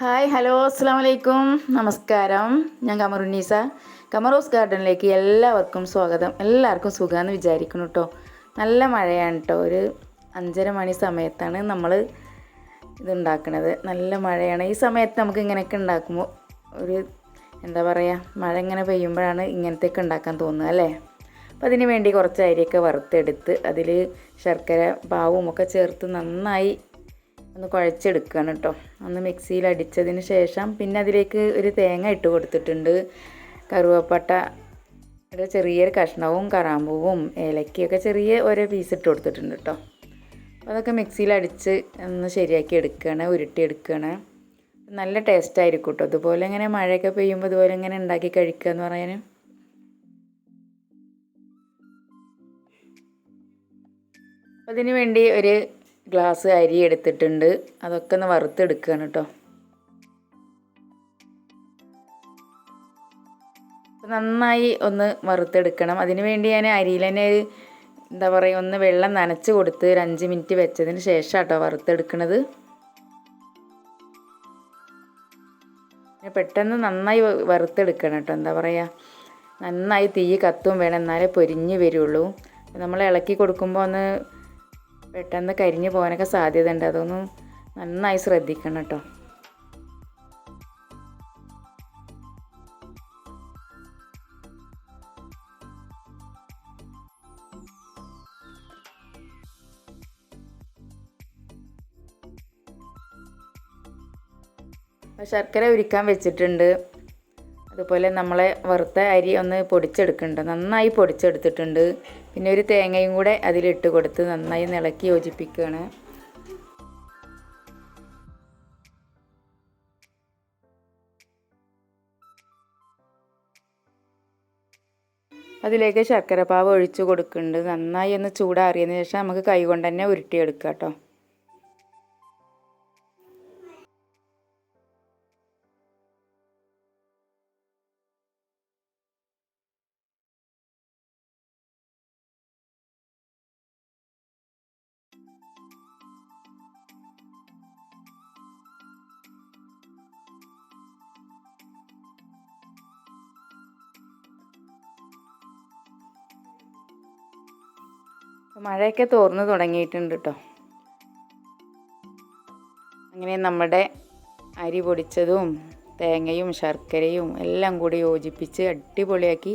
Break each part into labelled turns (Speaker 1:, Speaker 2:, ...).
Speaker 1: Hi hello അസ്സാം വലൈക്കും നമസ്കാരം ഞാൻ കമറുന്നീസ കമറോസ് ഗാർഡനിലേക്ക് എല്ലാവർക്കും സ്വാഗതം. എല്ലാവർക്കും സുഖമാണെന്ന് വിചാരിക്കുന്നു കേട്ടോ നല്ല മഴയാണ് കേട്ടോ ഒരു അഞ്ചര മണി സമയത്താണ് നമ്മൾ ഇത് ഉണ്ടാക്കുന്നത് നല്ല മഴയാണ്. ഈ സമയത്ത് നമുക്ക് ഇങ്ങനെയൊക്കെ ഉണ്ടാക്കുമ്പോൾ ഒരു എന്താ പറയുക മഴ ഇങ്ങനെ പെയ്യുമ്പോഴാണ് ഇങ്ങനത്തെയൊക്കെ ഉണ്ടാക്കാൻ തോന്നുക അല്ലേ? അപ്പോൾ അതിന് വേണ്ടി കുറച്ച് അരിയൊക്കെ വറുത്തെടുത്ത് അതിൽ ശർക്കര പാവും ഒക്കെ ചേർത്ത് നന്നായി ഒന്ന് കുഴച്ചെടുക്കുകയാണ് കേട്ടോ. ഒന്ന് മിക്സിയിൽ അടിച്ചതിന് ശേഷം പിന്നെ അതിലേക്ക് ഒരു തേങ്ങ ഇട്ട് കൊടുത്തിട്ടുണ്ട്. കറുവപ്പട്ട ഒരു ചെറിയൊരു കഷ്ണവും കറാമ്പൂവും ഏലക്കയൊക്കെ ചെറിയ ഓരോ പീസ് ഇട്ട് കൊടുത്തിട്ടുണ്ട് കേട്ടോ. അപ്പോൾ അതൊക്കെ മിക്സിയിൽ അടിച്ച് ഒന്ന് ശരിയാക്കി എടുക്കുകയാണ് ഉരുട്ടി എടുക്കുകയാണ് നല്ല ടേസ്റ്റ് ആയിരിക്കും കേട്ടോ. അതുപോലെ ഇങ്ങനെ മഴയൊക്കെ പെയ്യുമ്പോൾ അതുപോലെ ഇങ്ങനെ ഉണ്ടാക്കി കഴിക്കുക എന്ന് പറയാൻ. അപ്പോൾ അതിന് വേണ്ടി ഒരു ഗ്ലാസ് അരി എടുത്തിട്ടുണ്ട്. അതൊക്കെ ഒന്ന് വറുത്തെടുക്കുകയാണ് കേട്ടോ നന്നായി ഒന്ന് വറുത്തെടുക്കണം. അതിന് വേണ്ടി ഞാൻ അരിയിൽ തന്നെ എന്താ പറയുക ഒന്ന് വെള്ളം നനച്ച് കൊടുത്ത് ഒരു അഞ്ച് മിനിറ്റ് വെച്ചതിന് ശേഷം കേട്ടോ വറുത്തെടുക്കണത്. പെട്ടെന്ന് നന്നായി വറുത്തെടുക്കണം കേട്ടോ എന്താ പറയുക നന്നായി തീ കത്തും വേണം. എന്നാലേ പൊരിഞ്ഞ് വരുള്ളൂ. നമ്മൾ ഇളക്കി കൊടുക്കുമ്പോൾ ഒന്ന് പെട്ടെന്ന് കരിഞ്ഞു പോകാനൊക്കെ സാധ്യത ഉണ്ട് അതൊന്നും നന്നായി ശ്രദ്ധിക്കണം കേട്ടോ. ശർക്കര ഉരിക്കാൻ വെച്ചിട്ടുണ്ട്. അതുപോലെ നമ്മളെ വറുത്ത അരി ഒന്ന് പൊടിച്ചെടുക്കുന്നുണ്ട് നന്നായി പൊടിച്ചെടുത്തിട്ടുണ്ട്. പിന്നെ ഒരു തേങ്ങയും കൂടെ അതിലിട്ട് കൊടുത്ത് നന്നായി ഇളക്കി യോജിപ്പിക്കുകയാണ് അതിലേക്ക് ശർക്കരപ്പാവ് ഒഴിച്ചു കൊടുക്കുന്നുണ്ട് നന്നായി ഒന്ന് ചൂടാറിയതിന് ശേഷം നമുക്ക് കൈ കൊണ്ട് തന്നെ ഉരുട്ടിയെടുക്കാം കേട്ടോ. മഴയൊക്കെ തോർന്നു തുടങ്ങിയിട്ടുണ്ട് കേട്ടോ അങ്ങനെ നമ്മുടെ അരി പൊടിച്ചതും തേങ്ങയും ശർക്കരയും എല്ലാം കൂടി യോജിപ്പിച്ച് അടിപൊളിയാക്കി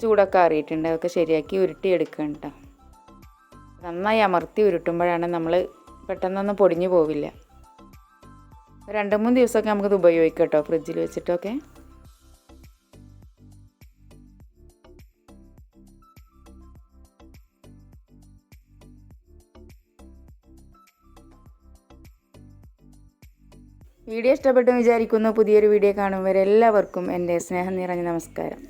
Speaker 1: ചൂടൊക്കെ അറിയിട്ടുണ്ട് അതൊക്കെ ശരിയാക്കി ഉരുട്ടിയെടുക്കണം കേട്ടോ നന്നായി അമർത്തി ഉരുട്ടുമ്പോഴാണ് നമ്മൾ പെട്ടെന്നൊന്നും പൊടിഞ്ഞു പോവില്ല. രണ്ട് മൂന്ന് ദിവസമൊക്കെ നമുക്കത് ഉപയോഗിക്കാം കേട്ടോ ഫ്രിഡ്ജിൽ വെച്ചിട്ടൊക്കെ. വീഡിയോ ഇഷ്ടപ്പെട്ടു വിചാരിക്കുന്നു. പുതിയൊരു വീഡിയോ കാണും വരെ എല്ലാവർക്കും എന്റെ സ്നേഹം നിറഞ്ഞ നമസ്കാരം.